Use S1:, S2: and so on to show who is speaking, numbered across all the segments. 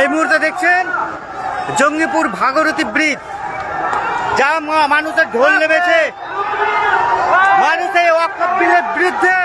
S1: এই মুহূর্তে দেখছেন জঙ্গিপুর ভাগরতী ব্রিজ যা মানুষের ঢোল নেমেছে। মানুষের অক্ষ অক্ষব্রিজের বিরুদ্ধে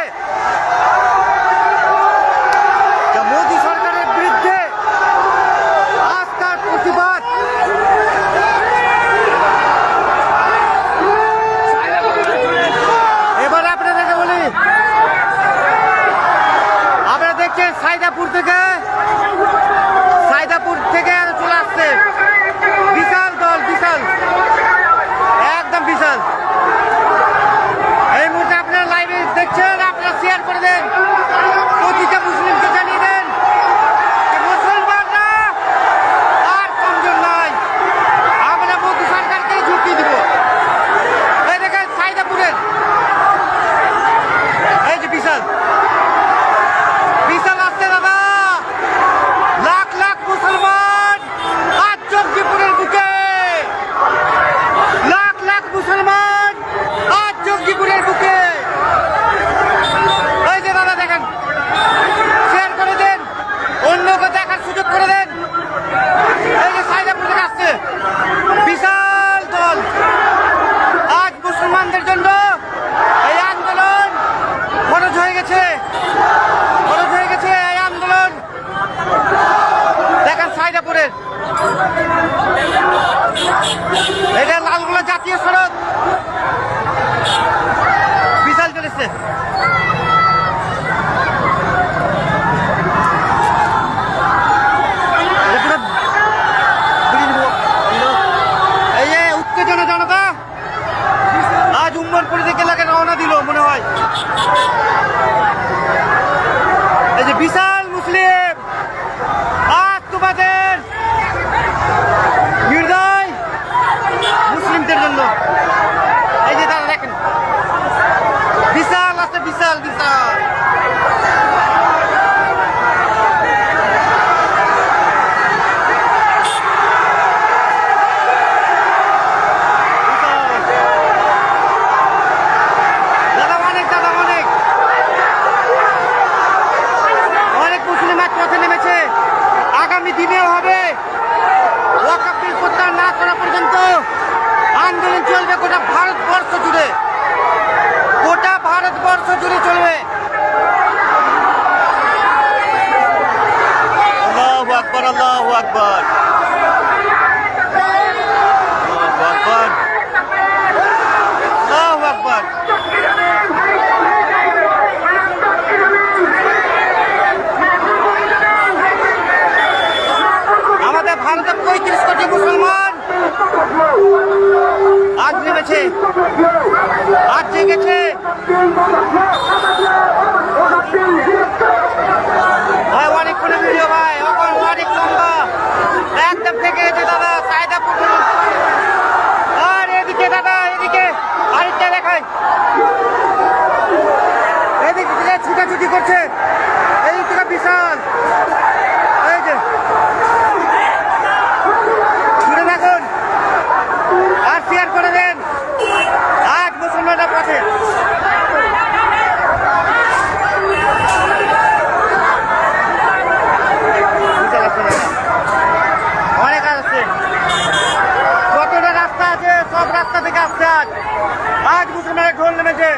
S1: জুড়ে গোটা ভারতবর্ষ জুড়ে চলবে। আল্লাহ আকবর। আল্লাহ আকবর। আমাদের ভারতের পঁয়ত্রিশ কোটি মুসলমান আজ নেমেছে। লেগেছে আজ আজ মুসলমানের ঢোল নেমেছে।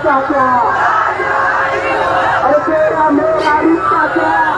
S1: Arif Chacha.
S2: Arif Chacha.